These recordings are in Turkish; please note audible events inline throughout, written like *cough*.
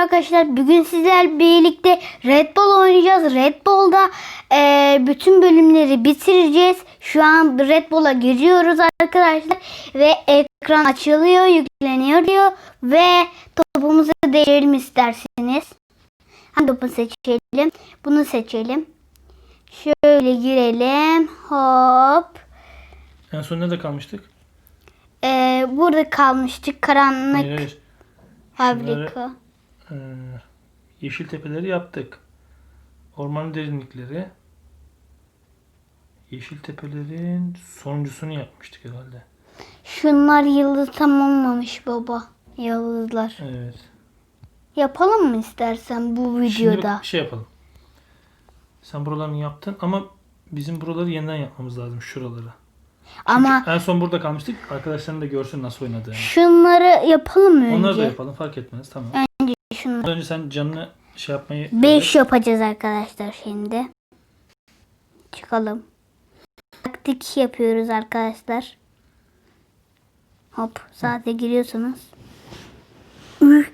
arkadaşlar. Bugün sizlerle birlikte Red Bull oynayacağız. Red Bull'da e, bütün bölümleri bitireceğiz. Şu an Red Bull'a giriyoruz arkadaşlar. Ve ekran açılıyor, yükleniyor diyor. Ve topumuzu değiştirelim isterseniz. Hangi topu seçelim? Bunu seçelim. Şöyle girelim. Hop. En son nerede kalmıştık? E, burada kalmıştık. Karanlık Hayır hayır. fabrika. Ee, yeşil tepeleri yaptık. Orman derinlikleri. Yeşil tepelerin sonuncusunu yapmıştık herhalde. Şunlar yıldız tamamlamış baba. Yıldızlar. Evet. Yapalım mı istersen bu Şimdi videoda? bir şey yapalım. Sen buralarını yaptın ama bizim buraları yeniden yapmamız lazım şuraları. Ama En son burada kalmıştık. Arkadaşların da görsün nasıl oynadığını. şunları yapalım mı önce? Onları da yapalım fark etmez tamam. Önce sen canını şey yapmayı 5 yapacağız arkadaşlar şimdi. Çıkalım. Taktik yapıyoruz arkadaşlar. Hop saate giriyorsunuz. Üh.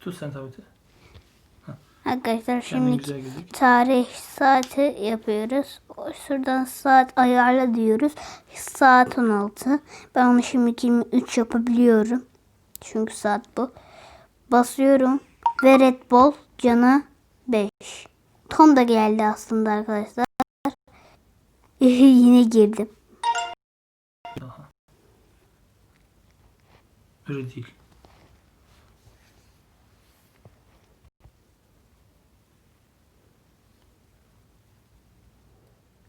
Tut sen tableti. Arkadaşlar şimdi tarih saati yapıyoruz. Şuradan saat ayarla diyoruz. Saat 16. Ben onu şimdi 23 yapabiliyorum. Çünkü saat bu. Basıyorum. Ve Red Bull canı 5. Tom da geldi aslında arkadaşlar. *laughs* Yine girdim. Öyle değil.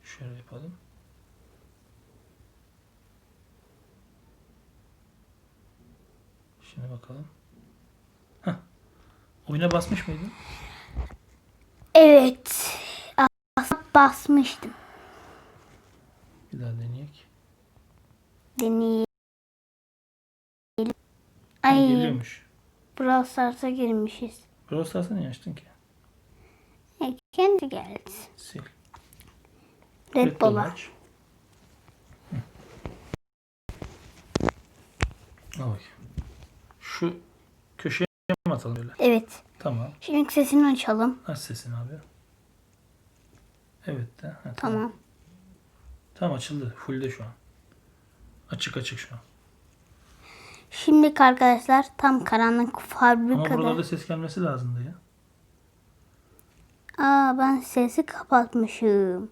Şöyle yapalım. Şimdi bakalım. Heh. Oyuna basmış mıydın? Evet. Aslında basmıştım. Bir daha deneyek. Deneyelim. Ay Geliyormuş. Brawl Stars'a girmişiz. Brawl Stars'ı niye açtın ki? E, kendi geldi. Sil. Red Bull Bull'a. aç. Al bakayım. Şu köşeye mi atalım böyle? Evet. Tamam. Şimdi sesini açalım. Aç sesini abi. Evet de. Ha, tamam. Tamam. Tamam açıldı. Fullde şu an. Açık açık şu an. Şimdi arkadaşlar tam karanlık Ama fabrikada. buralarda ses gelmesi lazımdı ya. Aa ben sesi kapatmışım.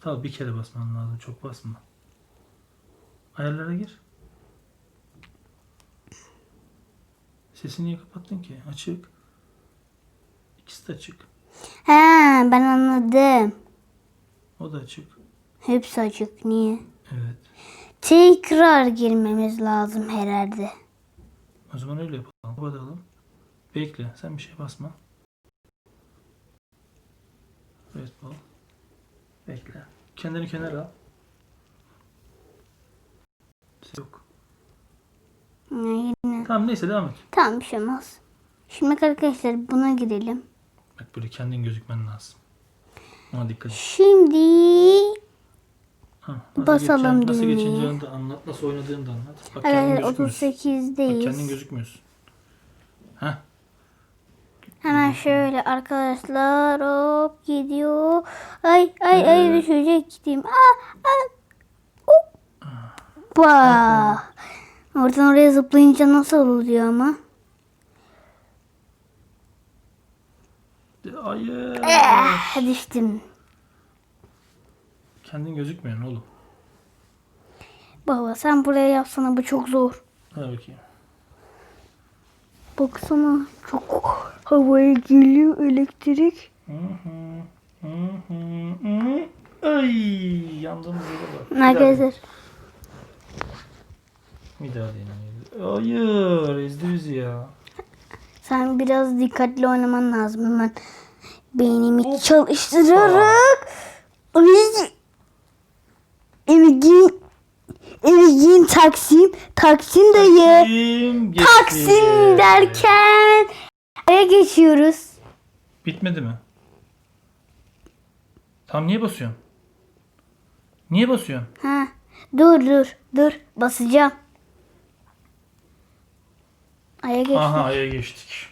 Tamam bir kere basman lazım. Çok basma. Ayarlara gir. Sesini niye kapattın ki? Açık. İkisi de açık. He ben anladım. O da açık. Hepsi açık. Niye? Evet. Tekrar girmemiz lazım herhalde. O zaman öyle yapalım. Kapatalım. Bekle. Sen bir şey basma. Evet bu. Bekle. Kendini kenara al. Yok. Yine. Tamam neyse devam et. Tamam bir şey olmaz. Şimdi arkadaşlar buna girelim. Bak böyle kendin gözükmen lazım. Ona dikkat et. Şimdi Ha, nasıl Basalım geçeceğini- Nasıl geçeceğini de anlat. Nasıl oynadığını da anlat. Bak kendin e, gözükmüyorsun. Bak 38'deyiz. kendin gözükmüyorsun. Heh. Hemen şöyle arkadaşlar hop gidiyor. Ay ay ay Ee? düşecek gideyim. Aa, aa, Hoppa. Oradan oraya zıplayınca nasıl oluyor ama? Hayır. Eh, düştüm. Kendin gözükmüyorsun oğlum. Baba sen buraya yapsana bu çok zor. Hadi bakayım. Baksana çok havaya geliyor elektrik. Hı hı, hı hı. Ay daha Arkadaşlar deneyelim. Hayır ezdi bizi ya. sen biraz dikkatli oynaman lazım hemen. Beynimi çalıştırarak. Ay. Evgin. Evgin Taksim. Taksim dayı. Taksim. Taksim derken. Aya geçiyoruz. Bitmedi mi? Tam niye basıyorsun? Niye basıyorsun? Ha. Dur dur dur basacağım. Aya geçtik. Aha aya geçtik.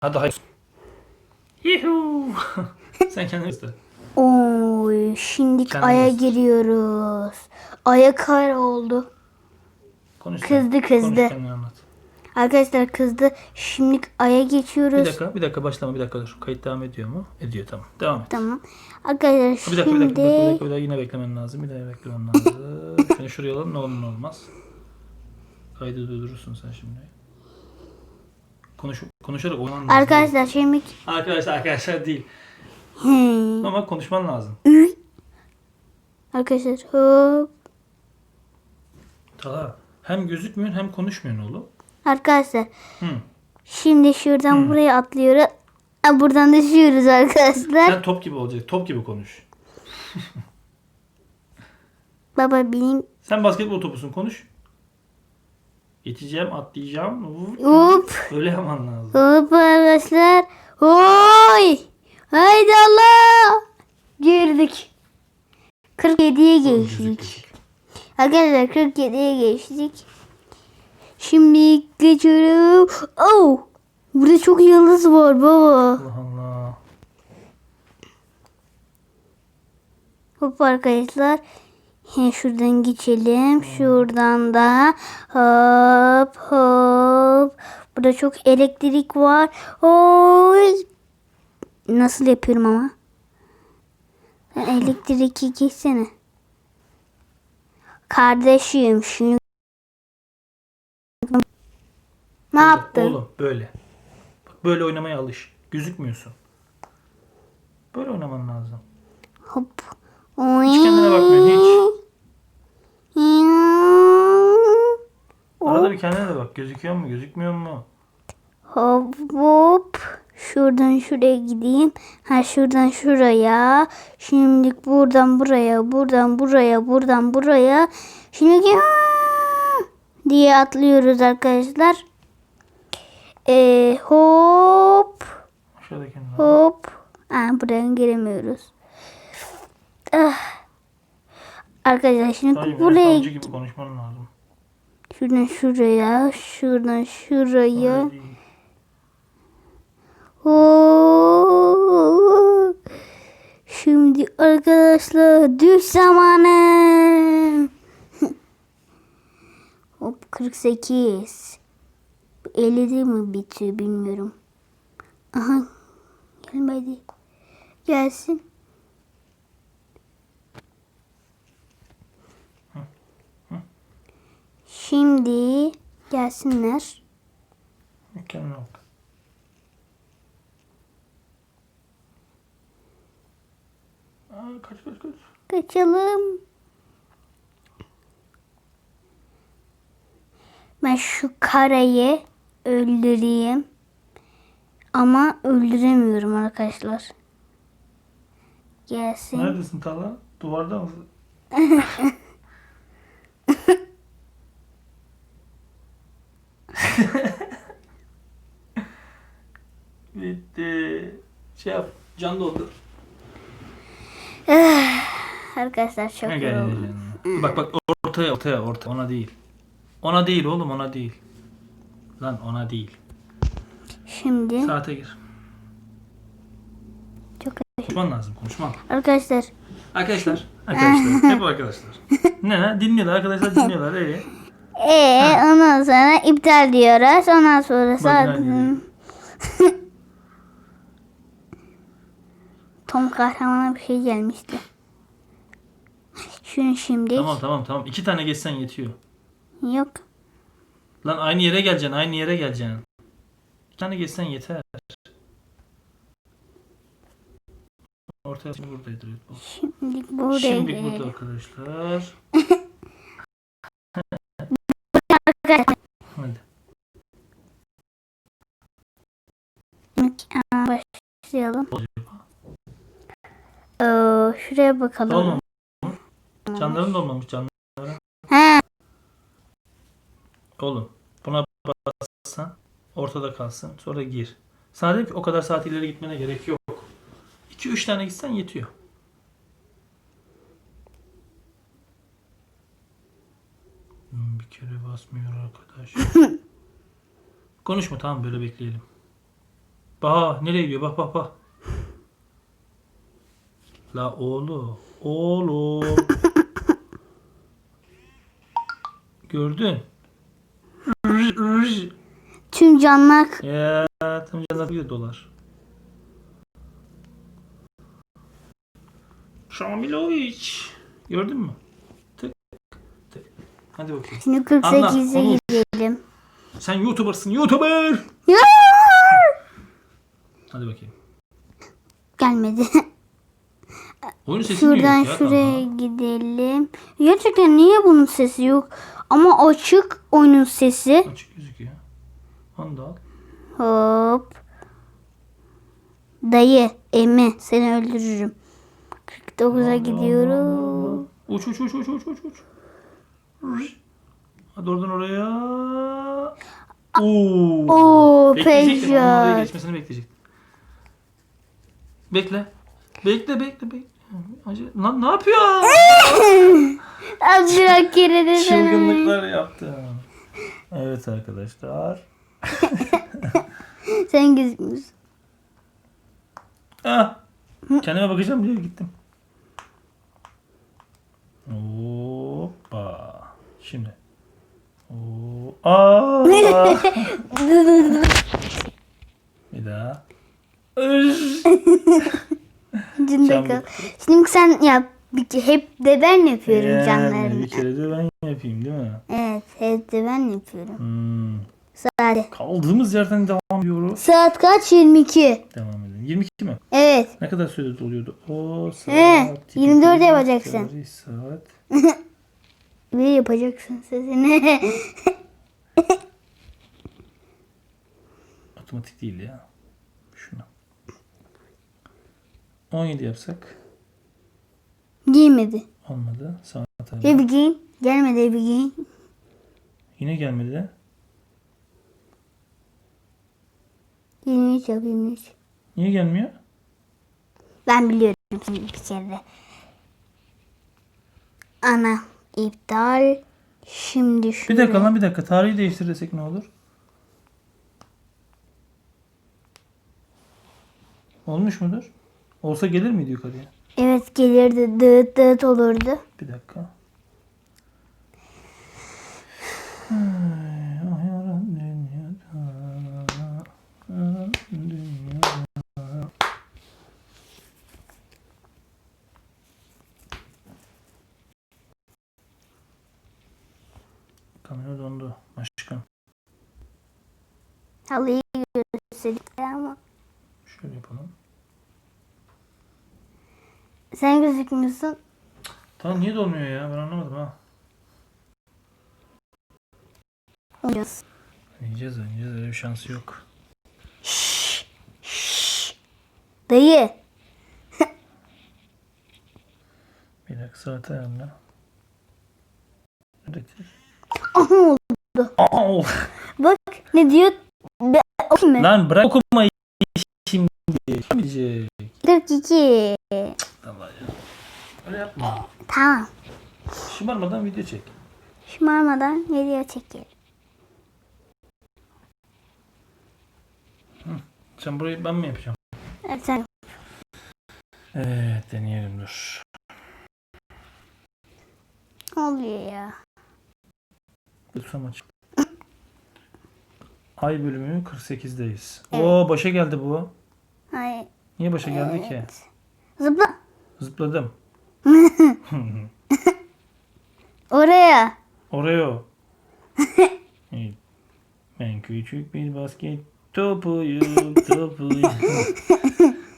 Hadi hayır. Yuhuu. *laughs* Sen kendin iste. Oy, şimdi Kendin aya göster. giriyoruz. Aya kar oldu. Konuş. sen. Kızdı, kızdı. Konuş anlat. Arkadaşlar kızdı. Şimdi aya geçiyoruz. Bir dakika, bir dakika başlama, bir dakika dur. Kayıt devam ediyor mu? Ediyor tamam. Devam et. Tamam. Arkadaşlar Bir dakika, bir dakika, bir dakika, bir şimdi dakika, bir dakika. yine beklemen lazım. Bir daha beklemen lazım. *laughs* Şunu şuraya alalım, ne olur ne olmaz. Kaydı durdurursun sen şimdi. Konuş, konuşarak olman lazım. arkadaşlar şimdi Arkadaşlar, arkadaşlar değil. Hmm. Ama konuşman lazım. arkadaşlar hop. Talha, hem gözükmüyorsun hem konuşmuyorsun oğlum. Arkadaşlar Hı. şimdi şuradan buraya atlıyoruz. Ha, Buradan düşüyoruz arkadaşlar. Sen top gibi olacak, top gibi konuş. Baba benim Sen basketbol topusun, konuş. Geçeceğim, atlayacağım. Vur. hop Öyle yapman lazım. hop arkadaşlar. Oy! Haydi Allah! Girdik. 47'ye geçtik. Arkadaşlar 47'ye geçtik. Şimdi geçiyorum. Oh! Burada çok yıldız var baba. Allah Allah. Hop arkadaşlar. He, şuradan geçelim. Şuradan da hop hop. Burada çok elektrik var. Oy. Nasıl yapıyorum ama? Sen elektriki geçsene. Kardeşim şunu ne yaptın? Oğlum böyle. Bak böyle oynamaya alış. Gözükmüyorsun. Böyle oynaman lazım. Hop. Hiç kendine bakmıyorsun hiç. Arada bir kendine de bak. Gözüküyor mu gözükmüyor mu? Hop hop. Şuradan şuraya gideyim. Ha şuradan şuraya. Şimdi buradan buraya, buradan buraya, buradan buraya. Şimdi diye atlıyoruz arkadaşlar. Ee, hop hop. Ha, buradan giremiyoruz. Ah. Arkadaşlar şimdi Sadece buraya gibi konuşman lazım. şuradan şuraya, şuradan şuraya. Oo. Şimdi arkadaşlar düş zamanı. *laughs* Hop 48. Bu 50'de mi bitiyor bilmiyorum. Aha gelmedi. Gelsin. Şimdi gelsinler. Mükemmel oldu. Aa, kaç kaç kaç. Kaçalım. Ben şu karayı öldüreyim. Ama öldüremiyorum arkadaşlar. Gelsin. Neredesin Talha? Duvarda mısın? *laughs* Bitti. Şey yap. Can doldur. Arkadaşlar çok Ne geldi yoruldum. canına? Bak bak ortaya ortaya ortaya. Ona değil. Ona değil oğlum ona değil. Lan ona değil. Şimdi Saate gir. çok Konuşman lazım konuşman. arkadaşlar Arkadaşlar. Arkadaşlar. Hep arkadaşlar. ne? Dinliyorlar arkadaşlar dinliyorlar. Ee? ee, ondan sonra iptal diyoruz. Ondan sonra Bak, saat? Tom kahramana bir şey gelmişti. Şunu şimdi Tamam tamam tamam. İki tane geçsen yetiyor. yok. Lan aynı yere geleceksin. Aynı yere geleceksin. Bir tane geçsen yeter. Ortaya buradaydı Red Bull. Şimdi burada. Şimdi burada arkadaşlar. *laughs* Hadi. Başlayalım. Ee, şuraya bakalım. Dolmamış. Canların dolmamış canların. Ha, Oğlum buna bassan ortada kalsın. Sonra gir. Sana dedim ki o kadar saat ileri gitmene gerek yok. 2-3 tane gitsen yetiyor. Hmm, Bir kere basmıyor arkadaş. *laughs* Konuşma tamam böyle bekleyelim. Bak nereye gidiyor bak bak bak. La oğlum. Oğlum. Gördün. Tüm canlar Ya tam canlar bir dolar. Şamilovic. Gördün mü? Tık tık. Hadi bakayım. Şimdi Anla, 48'e konuş. gidelim. Sen YouTuber'sın YouTuber. Hadi bakayım. Gelmedi. *laughs* Oyunun sesi Şuradan yok ya şuraya kanka? gidelim. Gerçekten niye bunun sesi yok? Ama açık oyunun sesi. Açık gözüküyor. Onu da al. Hop. Dayı, emi seni öldürürüm. 49'a gidiyorum. Uç uç uç uç uç uç uç. Hadi oradan oraya. Oo. Oo, Bekleyecektin, onun oraya Peugeot. geçmesini bekleyecektin. Bekle. Bekle bekle bekle. Acı, lan ne yapıyor? *laughs* Azıcık kere de sana. Çılgınlıklar yaptı. Evet arkadaşlar. *laughs* Sen gözükmüyorsun. Ah. Kendime bakacağım diye gittim. Hoppa. Şimdi. Oo. Aa. *laughs* Bir daha. Can kal. Şimdi sen yap. Hep de ben yapıyorum Yani canlarını. bir kere de ben yapayım değil mi? Evet, hep de ben yapıyorum. Hmm. Saat. Kaldığımız yerden devam ediyoruz. Saat kaç? 22. Devam edelim. 22 mi? Evet. Ne kadar sürede doluyordu? O saat. He, 24 yapacaksın. Tarih, Saat. *laughs* Bir yapacaksın sesini. Otomatik değil ya. 17 yapsak Giymedi. olmadı. Saat hala. Evi giyin. Gelmedi evi giyin. Yine gelmedi de. 23 yap 23. Niye gelmiyor? Ben biliyorum şimdi bir kere. Ana iptal. Şimdi şu. Bir dakika lan bir dakika. Tarihi değiştir desek ne olur? Olmuş mudur? Olsa gelir miydi yukarıya? Evet gelirdi. Dıt dıt olurdu. Bir dakika. Kamera dondu. Başkan. Halıyı gösterdik ama. Şöyle yapalım. Sen gözükmüyorsun. Tamam niye dolmuyor ya? Ben anlamadım ha. Oynuyorsun. Yiyeceğiz oynayacağız. Öyle bir şansı yok. Dayı. *laughs* Bir dakika saate ayarla. Aha oldu. Aa, Bak ne diyor? Be, mı? Lan bırak okumayı şimdi. Bilecek. 42. Öyle yapma. Tamam. Şımarmadan video çek. Şımarmadan video çekelim. Sen burayı ben mi yapacağım? Evet, sen Evet deneyelim dur. oluyor ya? Tutsam aç. *laughs* Ay bölümü 48'deyiz. Oo başa geldi bu. Hayır. Niye başa geldi ki? Zıpla. Zıpladım. Oraya. Oraya *laughs* o. Evet. Ben küçük bir basket topuyum, topuyum. *laughs*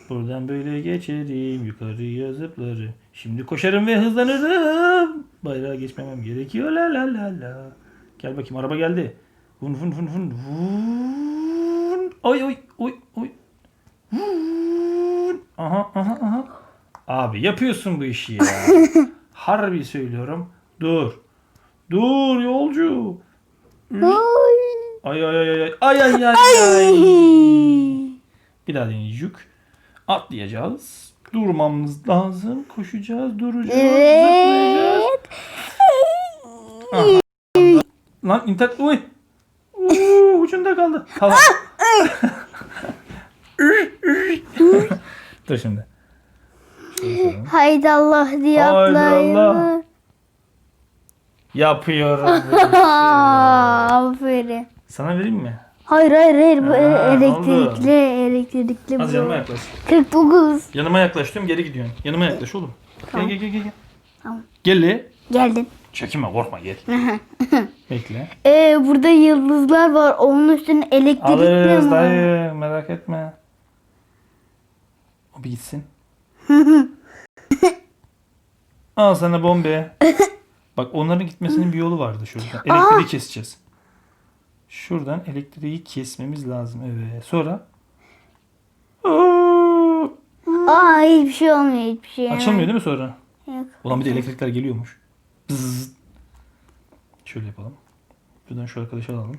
Buradan böyle geçerim, yukarıya zıplarım. Şimdi koşarım ve hızlanırım. Bayrağı geçmemem gerekiyor la la la la. Gel bakayım araba geldi. Vun vun vun vun vun. Oy oy oy oy. Vun. Aha aha aha. Abi yapıyorsun bu işi ya. *laughs* Harbi söylüyorum. Dur. Dur yolcu. Ay ay ay ay ay ay ay ay. Bir daha deneyeceğiz. Atlayacağız. Durmamız lazım. Koşacağız, duracağız, zıplayacağız. Aha. Lan internet uy. Uuu, *laughs* ucunda kaldı. Tamam. *laughs* Dur şimdi. Şöyle yapalım. Haydi Allah diye atlayın. *laughs* Yapıyorum. Aferin. Sana vereyim mi? Hayır hayır hayır bu Ha, elektrikli elektrikli Az bu. yanıma yaklaş. 49. Yanıma yaklaş diyorum geri gidiyorsun. Yanıma yaklaş oğlum. Tamam. Gel gel gel gel. Tamam. Gel le. Geldin. Çekinme korkma gel. *laughs* Bekle. Ee, burada yıldızlar var. Onun üstüne elektrikli Alırız mi? dayı merak etme. O bir gitsin. *laughs* Al sana bombe. Bak onların gitmesinin bir yolu vardı şuradan. Elektriği keseceğiz. Şuradan elektriği kesmemiz lazım. Evet. Sonra Aa! Aa hiçbir şey olmuyor hiçbir şey. açılmıyor değil mi sonra? Yok. Ulan bir de elektrikler geliyormuş. Bzzz. Şöyle yapalım. Şuradan şu arkadaşı alalım.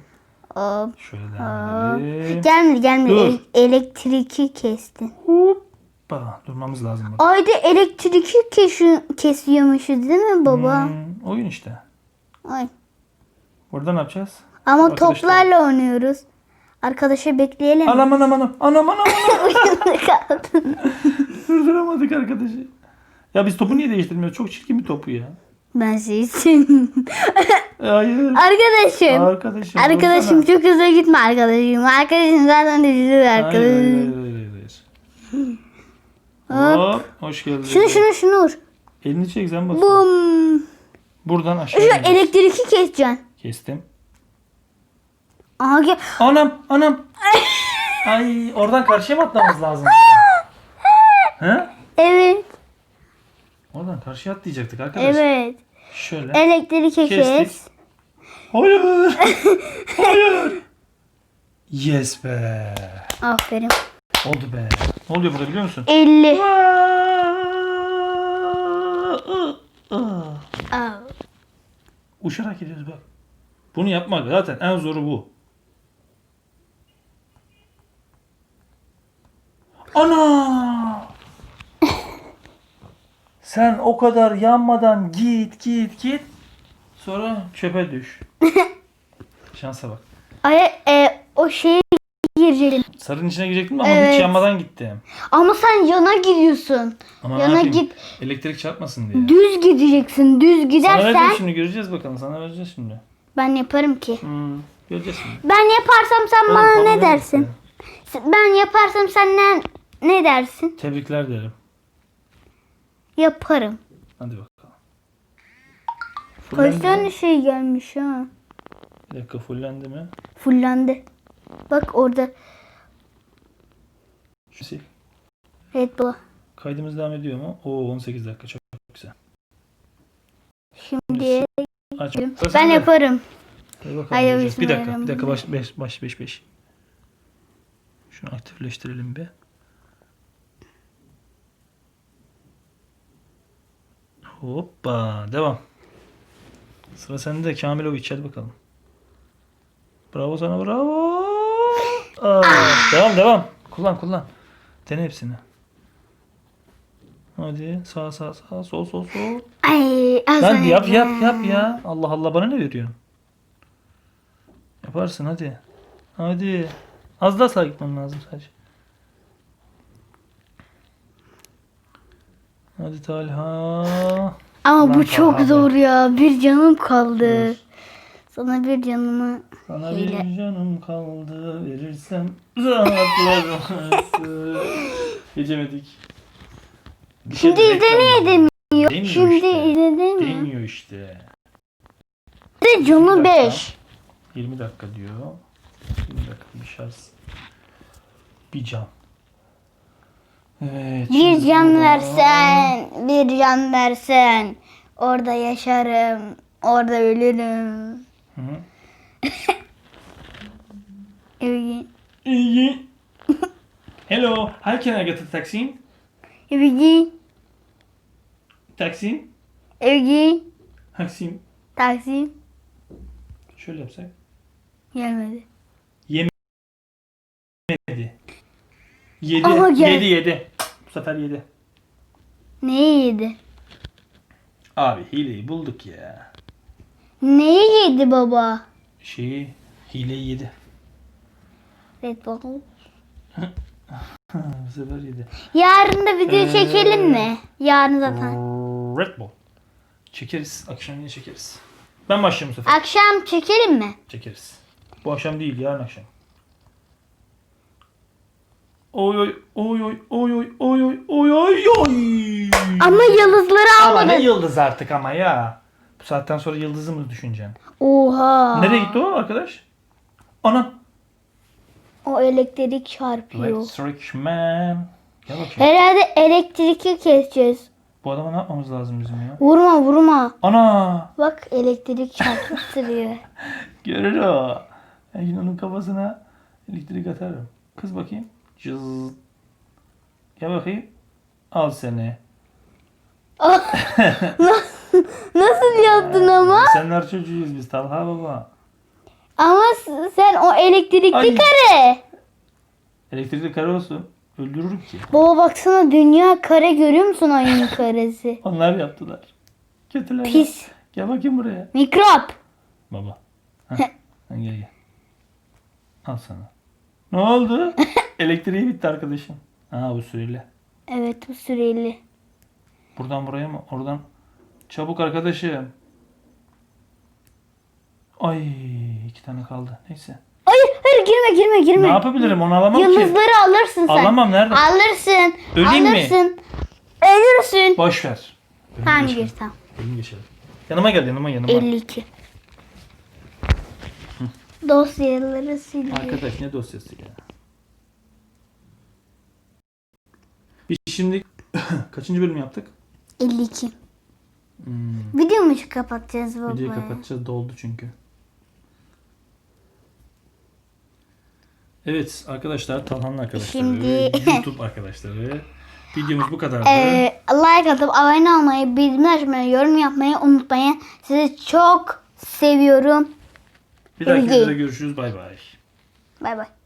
Hop. Şöyle devam edelim. Gelmedi gelmedi. Dur. El- elektriki kestin. Hoppa. Durmamız lazım burada. Ayda elektriki kesi kesiyormuşuz değil mi baba? Hmm, oyun işte. Ay. Burada ne yapacağız? Ama Arkadaşlar. toplarla oynuyoruz. Arkadaşa bekleyelim. Anam anam anam. Anam anam anam. *laughs* *laughs* Durduramadık arkadaşı. Ya biz topu niye değiştirmiyoruz? Çok çirkin bir topu ya. ben şeysin. *laughs* Hayır. Arkadaşım. Arkadaşım. Arkadaşım dursana. çok hızlı gitme arkadaşım. Arkadaşım zaten üzülür Hayır, hayır, arkadaşım. hayır, hayır. Hop. Hoş geldin. Şunu şunu şunu vur. Elini çek sen bas. Bum. Buradan aşağı Şu elektriki keseceksin. Kestim. Aha gel. Anam anam. *laughs* Ay oradan karşıya mı atlamamız lazım? *laughs* He? Evet. Oradan karşıya atlayacaktık arkadaş. Evet. Şöyle. Elektriki kes. Kestik. Hayır. *laughs* Hayır. Yes be. Aferin. Oldu be. Ne oluyor burada biliyor musun? 50. Aa. Uçarak gidiyoruz bak. Bunu yapmak zaten en zoru bu. Ana! *laughs* Sen o kadar yanmadan git git git. Sonra çöpe düş. *laughs* Şansa bak. Ay, e, o şeye gireceksin. Sarının içine girecektim ama Evet. hiç yanmadan gittim. Ama sen yana gidiyorsun. Ama ne Yana yapayım? git. Elektrik çarpmasın diye. Düz gideceksin. Düz Sana gidersen vereceğiz şimdi göreceğiz bakalım. Sana vereceğiz şimdi. ben yaparım ki. Hmm, göreceğiz şimdi. Ben yaparsam sen Oğlum, bana ne dersin? işte. Ben yaparsam sen ne, ne dersin? Tebrikler derim. Yaparım. Hadi bakalım. Kaç Fullendi mi? tane şey gelmiş ha. Bir dakika fullendi mi? Fullendi. Bak orada Şu sil. Red Bull. Kaydımız devam ediyor mu? Oo 18 dakika çok güzel. Şimdi Aç. ben yaparım. Hadi bakalım Haydi göreceğiz. Bir dakika, bir dakika baş bismillahirrahmanirrahim. beş, baş beş beş. Şunu aktifleştirelim bir. Hoppa, devam. Sıra sende Kamilovic hadi bakalım. Bravo sana bravo. Aa, devam devam. Kullan kullan. Dene hepsini. Hadi sağ sağ sağ sol sol sol. Ay, az Lan önce. yap yap yap ya. Allah Allah bana ne veriyorsun? Yaparsın hadi. Hadi. Az daha sağa gitmem lazım sadece. Hadi Talha. Ama Lan bu çok Talha be. zor ya. Bir canım kaldı. Dur. Sana bir canımı Sana Hile. bir canım kaldı verirsem rahatlarsın. Geçemedik. *laughs* Bir şey Şimdi de reklam izle niye yok. demiyor? Demiyor Şimdi işte. izledin mi? Demiyor işte. De canı Bir dakika. 5. 20 dakika diyor. 20 dakika bir şarj. Bir can. Evet. Bir şimdi can burada- versen, bir can versen. Orada yaşarım, orada ölürüm. Hı hı. Evgi, İyi. Hello. How can I get a taxi? evgi, Taxi? evgi, Taxi. taksi Şöyle yapsak. gelmedi. Yedi. Yedi. Ama gel- Yedi yedi. Bu sefer yedi. Neyi yedi? Abi hileyi bulduk ya. Neyi yedi baba? Şeyi hileyi yedi. Red Bull. *laughs* Bu sefer yedi. Yarın da video Ee, çekelim mi? Yarın zaten. Red Bull. Çekeriz. Akşam yine çekeriz. Ben başlayayım bu sefer. Akşam çekelim mi? Çekeriz. Bu akşam değil yarın akşam. Oy oy oy oy oy oy oy oy oy oy oy. Ama yıldızları Ama ne almadık. yıldız artık ama ya. Bu saatten sonra yıldızı mı düşüneceksin? Oha. Nereye gitti o arkadaş? Ana. O elektrik çarpıyor. Electric Man. Gel bakayım. Herhalde elektriki keseceğiz. Bu adama ne yapmamız lazım bizim ya? Vurma vurma. Ana. Bak elektrik çarptırıyor. *laughs* Görür o. Ben şimdi onun kafasına elektrik atarım. Kız bakayım. Cız. Gel bakayım. Al seni. *laughs* Nasıl yaptın ama? Senler çocuğuyuz biz Talha baba. Ama sen o elektrikli Ay. kare. Elektrikli kare olsun. Öldürürüm ki. Baba baksana dünya kare görüyor musun ayının *laughs* karesi? Onlar yaptılar. Kötüler. Pis. Gel bakayım buraya. Mikrop. Baba. Heh. Gel gel. Al sana. Ne oldu? *laughs* Elektriği bitti arkadaşım. Ha bu süreli. Evet bu süreli. Buradan buraya mı? Oradan. Çabuk arkadaşım. Ay iki tane kaldı. Neyse. Hayır hayır girme girme girme. Ne yapabilirim? Onu alamam ki. Yıldızları alırsın sen. Alamam nerede? Alırsın. Öleyim mi? alırsın. Ölürsün. Boş ver. Bölüm Tamam geçelim. gir tamam. Bölüm geçelim. Yanıma gel yanıma yanıma. 52. Dosyaları siliyor. Arkadaş ne dosyası ya? Biz şimdi *coughs* kaçıncı bölüm yaptık? 52. Hmm, Video mu kapatacağız baba? videoyu kapatacağız doldu çünkü. Evet arkadaşlar Talhan'ın arkadaşları, Şimdi- YouTube arkadaşları. *laughs* Videomuz bu kadardı. Ee, like atıp abone olmayı, bildirimleri açmayı, yorum yapmayı unutmayın. Sizi çok seviyorum. Bir dahaki videoda görüşürüz. Bay bay. Bay bay.